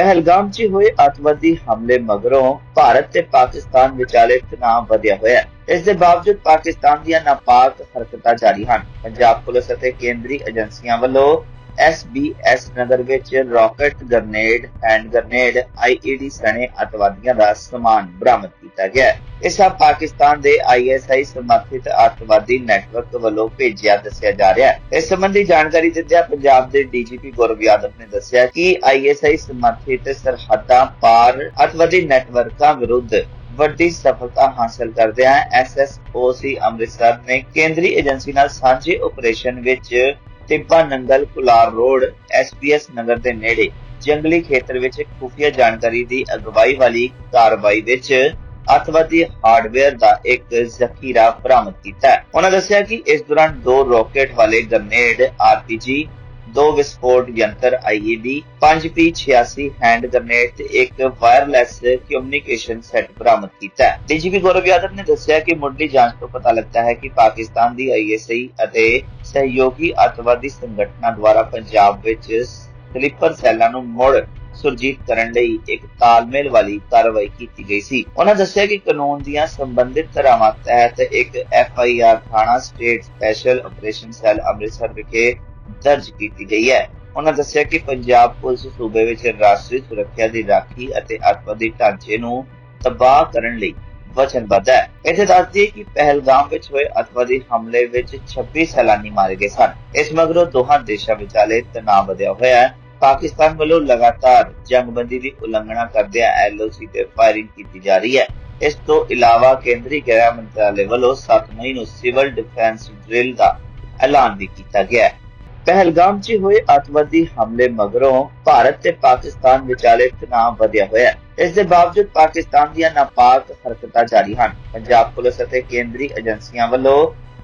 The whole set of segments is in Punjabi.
ਪਹਿਲਗਾਮ 'ਚ ਹੋਏ ਅੱਤਵਾਦੀ ਹਮਲੇ ਮਗਰੋਂ ਭਾਰਤ ਤੇ ਪਾਕਿਸਤਾਨ ਵਿਚਾਲੇ ਤਣਾਅ ਵਧਿਆ ਹੋਇਆ ਹੈ। ਇਸ ਦੇ ਬਾਵਜੂਦ ਪਾਕਿਸਤਾਨ ਦੀਆਂ ਨਾਪਾਕ ਹਰਕਤਾਂ ਜਾਰੀ ਹਨ। ਪੰਜਾਬ ਪੁਲਿਸ ਅਤੇ ਕੇਂਦਰੀ ਏਜੰਸੀਆਂ ਵੱਲੋਂ SBS ਨਗਰ ਵਿੱਚ rocket grenade hand grenade IED ਸਣੇ ਅਤਵਾਦੀਆਂ ਦਾ ਸਮਾਨ ਬਰਾਮਦ ਕੀਤਾ ਗਿਆ ਹੈ। ਇਹ ਸਭ ਪਾਕਿਸਤਾਨ ਦੇ ISI ਸਮਰਥਿਤ ਅਤਵਾਦੀ ਨੈਟਵਰਕ ਵੱਲੋਂ ਭੇਜਿਆ, ਦੱਸਿਆ ਜਾ ਰਿਹਾ ਹੈ। ਇਸ ਸੰਬੰਧੀ ਜਾਣਕਾਰੀ ਦਿੰਦਿਆਂ ਪੰਜਾਬ ਦੇ DGP ਗੌਰਵ ਯਾਦਵ ਨੇ ਦੱਸਿਆ ਕਿ ISI ਸਮਰਥਿਤ ਸਰਹੱਦਾਂ ਪਾਰ ਅਤਵਾਦੀ ਨੈਟਵਰਕਾਂ ਵਿਰੁੱਧ ਵੱਡੀ ਸਫਲਤਾ ਹਾਸਲ ਕਰਦਿਆਂ SSOC ਅੰਮ੍ਰਿਤਸਰ ਨੇ ਕੇਂਦਰੀ ਏਜੰਸੀ ਨਾਲ ਸਾਂਝੇ ਆਪਰੇਸ਼ਨ ਵਿੱਚ ਟਿੱਬਾ ਨੰਗਲ ਕੁਲਾਰ ਰੋਡ SBS ਨਗਰ ਦੇ ਨੇੜੇ, ਜੰਗਲੀ ਖੇਤਰ ਵਿੱਚ ਖੁਫੀਆ ਜਾਣਕਾਰੀ ਦੀ ਅਗਵਾਈ ਵਾਲੀ ਕਾਰਵਾਈ ਵਿੱਚ ਅਤਵਾਦੀ ਹਾਰਡਵੇਅਰ ਦਾ ਇੱਕ ਜ਼ਖੀਰਾ ਬਰਾਮਦ ਕੀਤਾ ਹੈ। ਉਹਨਾਂ ਦੱਸਿਆ ਕਿ ਇਸ ਦੌਰਾਨ ਦੋ ਰਾਕਟ ਵਾਲੇ ਗ੍ਰਨੇਡ RPG ਦੋ ਵਿਸਫੋਟ ਯੰਤਰ IED 5P86 ਹੈਂਡ ਗ੍ਰਨੇਡ ਤੇ ਇੱਕ ਵਾਇਰਲੈਸ ਕਮਿਊਨੀਕੇਸ਼ਨ ਸੈੱਟ ਬਰਾਮਦ ਕੀਤਾ ਹੈ। ਡੀਜੀਪੀ ਗੌਰਵ ਯਾਦਵ ਨੇ ਦੱਸਿਆ ਕਿ ਮੁੱਢਲੀ ਜਾਂਚ ਤੋਂ ਪਤਾ ਲੱਗਦਾ ਹੈ ਕਿ ਪਾਕਿਸਤਾਨ ਦੀ ISI ਅਤੇ ਸਹਿਯੋਗੀ ਅਤਵਾਦੀ ਸੰਗਠਨਾਂ ਦੁਆਰਾ ਪੰਜਾਬ ਵਿੱਚ ਸਲੀਪਰ ਸੈੱਲਾਂ ਨੂੰ ਮੁੜ ਸੁਰਜੀਤ ਕਰਨ ਲਈ ਇੱਕ ਤਾਲਮੇਲ ਵਾਲੀ ਕਾਰਵਾਈ ਕੀਤੀ ਗਈ ਸੀ। ਉਹਨਾਂ ਦੱਸਿਆ ਕਿ ਕਾਨੂੰਨ ਦੀਆਂ ਸੰਬੰਧਿਤ ਧਾਰਾਵਾਂ ਤਹਿਤ ਇੱਕ ਐਫ ਆਈ ਆਰ ਥਾਣਾ state special operation cell Amritsar ਵਿਖੇ ਦਰਜ ਕੀਤੀ ਗਈ ਹੈ। ਉਹਨਾਂ ਦੱਸਿਆ ਕਿ ਪੰਜਾਬ ਪੁਲਿਸ ਸੂਬੇ ਵਿੱਚ ਰਾਸ਼ਟਰੀ ਸੁਰੱਖਿਆ ਦੀ ਰਾਖੀ ਅਤੇ ਅਤਵਾਦੀ ਢਾਂਚੇ ਨੂੰ ਤਬਾਹ ਕਰਨ ਲਈ ਵਚਨਬੱਧ ਹੈ। ਇੱਥੇ ਦੱਸਦੀ ਕਿ ਪਹਿਲਗਾਮ ਵਿੱਚ ਹੋਏ ਅਤਵਾਦੀ ਹਮਲੇ ਵਿੱਚ 26 ਸੈਲਾਨੀ ਮਾਰੇ ਗਏ ਸਨ। ਇਸ ਮਗਰੋਂ ਦੋਹਾਂ ਦੇਸ਼ਾਂ ਵਿਚਾਲੇ ਤਣਾਅ ਵਧਿਆ ਹੋਇਆ ਹੈ। ਪਾਕਿਸਤਾਨ ਵੱਲੋਂ ਲਗਾਤਾਰ ਜੰਗਬੰਦੀ ਦੀ ਉਲੰਘਣਾ ਕਰਦਿਆਂ ਐਲਓਸੀ ਤੇ ਫਾਇਰਿੰਗ ਕੀਤੀ ਜਾ ਰਹੀ ਹੈ। ਇਸ ਤੋਂ ਇਲਾਵਾ ਕੇਂਦਰੀ ਗ੍ਰਹਿ ਮੰਤਰਾਲੇ ਵੱਲੋਂ 7 ਮਈ ਨੂੰ ਸਿਵਲ ਡਿਫੈਂਸ ਡ੍ਰਿਲ ਦਾ ਐਲਾਨ ਵੀ ਕੀਤਾ ਗਿਆ ਹੈ। ਪਹਿਲਗਾਮ 'ਚ ਹੋਏ ਅੱਤਵਾਦੀ ਹਮਲੇ ਮਗਰੋਂ ਭਾਰਤ ਤੇ ਪਾਕਿਸਤਾਨ ਵਿਚਾਲੇ ਤਣਾਅ ਵਧਿਆ ਹੋਇਆ ਹੈ। ਇਸ ਦੇ ਬਾਵਜੂਦ ਪਾਕਿਸਤਾਨ ਦੀਆਂ ਨਾਪਾਕ ਹਰਕਤਾਂ ਜਾਰੀ ਹਨ। ਪੰਜਾਬ ਪੁਲਿਸ ਅਤੇ ਕੇਂਦਰੀ ਏਜੰਸੀਆਂ ਵੱਲੋਂ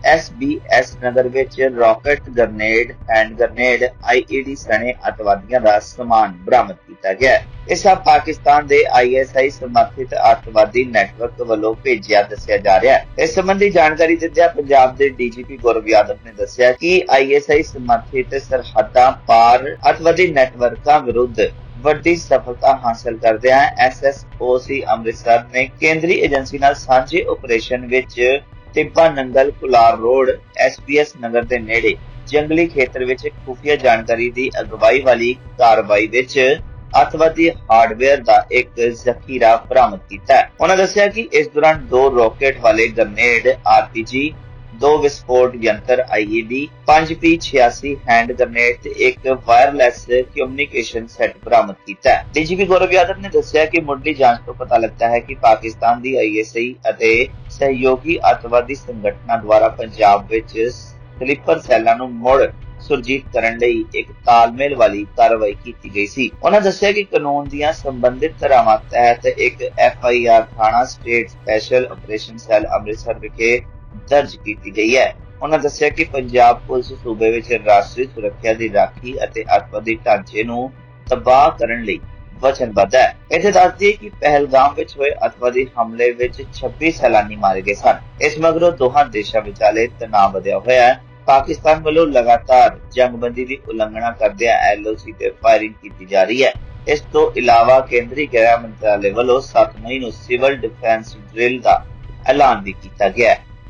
SBS ਨਗਰ ਵਿੱਚ rocket grenade hand grenade IED ਸਣੇ ਅਤਵਾਦੀਆਂ ਦਾ ਸਮਾਨ ਬਰਾਮਦ ਕੀਤਾ ਗਿਆ ਹੈ। ਇਹ ਪਾਕਿਸਤਾਨ ਦੇ ISI ਸਮਰਥਿਤ ਅਤਵਾਦੀ ਨੈਟਵਰਕ ਵੱਲੋਂ ਭੇਜਿਆ, ਦੱਸਿਆ ਜਾ ਰਿਹਾ ਹੈ। ਇਸ ਸੰਬੰਧੀ ਜਾਣਕਾਰੀ ਦਿੰਦਿਆਂ ਪੰਜਾਬ ਦੇ DGP ਗੌਰਵ ਯਾਦਵ ਨੇ ਦੱਸਿਆ ਕਿ ISI ਸਮਰਥਿਤ ਸਰਹੱਦਾਂ ਪਾਰ ਅਤਵਾਦੀ ਨੈਟਵਰਕਾਂ ਵਿਰੁੱਧ ਵੱਡੀ ਸਫਲਤਾ ਹਾਸਲ ਕਰਦਿਆਂ SSOC ਅੰਮ੍ਰਿਤਸਰ ਨੇ ਕੇਂਦਰੀ ਏਜੰਸੀ ਨਾਲ ਸਾਂਝੇ ਆਪਰੇਸ਼ਨ ਵਿੱਚ ਟਿੱਬਾ ਨੰਗਲ ਕੁਲਾਰ ਰੋਡ SBS ਨਗਰ ਦੇ ਨੇੜੇ, ਜੰਗਲੀ ਖੇਤਰ ਵਿੱਚ ਖੁਫੀਆ ਜਾਣਕਾਰੀ ਦੀ ਅਗਵਾਈ ਵਾਲੀ ਕਾਰਵਾਈ ਵਿੱਚ ਅਤਵਾਦੀ ਹਾਰਡਵੇਅਰ ਦਾ ਇੱਕ ਜ਼ਖੀਰਾ ਬਰਾਮਦ ਕੀਤਾ ਹੈ। ਉਹਨਾਂ ਦੱਸਿਆ ਕਿ ਇਸ ਦੌਰਾਨ ਦੋ ਰਾਕਟ ਵਾਲੇ ਗ੍ਰਨੇਡ RPG ਦੋ ਵਿਸਫੋਟ ਯੰਤਰ IED 5P86 ਹੈਂਡ ਗ੍ਰਨੇਡ ਤੇ ਇੱਕ ਵਾਇਰਲੈਸ ਕਮਿਊਨੀਕੇਸ਼ਨ ਸੈੱਟ ਬਰਾਮਦ ਕੀਤਾ ਹੈ। ਡੀਜੀਪੀ ਗੌਰਵ ਯਾਦਵ ਨੇ ਦੱਸਿਆ ਕਿ ਮੁੱਢਲੀ ਜਾਂਚ ਤੋਂ ਪਤਾ ਲੱਗਦਾ ਹੈ ਕਿ ਪਾਕਿਸਤਾਨ ਦੀ ISI ਅਤੇ ਸਹਿਯੋਗੀ ਅਤਵਾਦੀ ਸੰਗਠਨਾਂ ਦੁਆਰਾ ਪੰਜਾਬ ਵਿੱਚ ਸਲੀਪਰ ਸੈੱਲਾਂ ਨੂੰ ਮੁੜ ਸੁਰਜੀਤ ਕਰਨ ਲਈ ਇੱਕ ਤਾਲਮੇਲ ਵਾਲੀ ਕਾਰਵਾਈ ਕੀਤੀ ਗਈ ਸੀ। ਉਹਨਾਂ ਦੱਸਿਆ ਕਿ ਕਾਨੂੰਨ ਦੀਆਂ ਸੰਬੰਧਿਤ ਧਾਰਾਵਾਂ ਤਹਿਤ ਇੱਕ ਐਫ ਆਈ ਆਰ ਥਾਣਾ state special operation cell Amritsar ਵਿਖੇ ਦਰਜ ਕੀਤੀ ਗਈ ਹੈ। ਉਹਨਾਂ ਦੱਸਿਆ ਕਿ ਪੰਜਾਬ ਪੁਲਿਸ ਸੂਬੇ ਵਿੱਚ ਰਾਸ਼ਟਰੀ ਸੁਰੱਖਿਆ ਦੀ ਰਾਖੀ ਅਤੇ ਅਤਵਾਦੀ ਢਾਂਚੇ ਨੂੰ ਤਬਾਹ ਕਰਨ ਲਈ ਵਚਨਬੱਧ ਹੈ। ਇੱਥੇ ਦੱਸਦੀ ਕਿ ਪਹਿਲਗਾਮ ਵਿੱਚ ਹੋਏ ਅਤਵਾਦੀ ਹਮਲੇ ਵਿੱਚ 26 ਸੈਲਾਨੀ ਮਾਰੇ ਗਏ ਸਨ। ਇਸ ਮਗਰੋਂ ਦੋਹਾਂ ਦੇਸ਼ਾਂ ਵਿਚਾਲੇ ਤਣਾਅ ਵਧਿਆ ਹੋਇਆ ਹੈ। ਪਾਕਿਸਤਾਨ ਵੱਲੋਂ ਲਗਾਤਾਰ ਜੰਗਬੰਦੀ ਦੀ ਉਲੰਘਣਾ ਕਰਦਿਆਂ ਐਲਓਸੀ ਤੇ ਫਾਇਰਿੰਗ ਕੀਤੀ ਜਾ ਰਹੀ ਹੈ। ਇਸ ਤੋਂ ਇਲਾਵਾ ਕੇਂਦਰੀ ਗ੍ਰਹਿ ਮੰਤਰਾਲੇ ਵੱਲੋਂ 7 ਮਈ ਨੂੰ ਸਿਵਲ ਡਿਫੈਂਸ ਡ੍ਰਿਲ ਦਾ ਐਲਾਨ ਵੀ ਕੀਤਾ ਗਿਆ ਹੈ।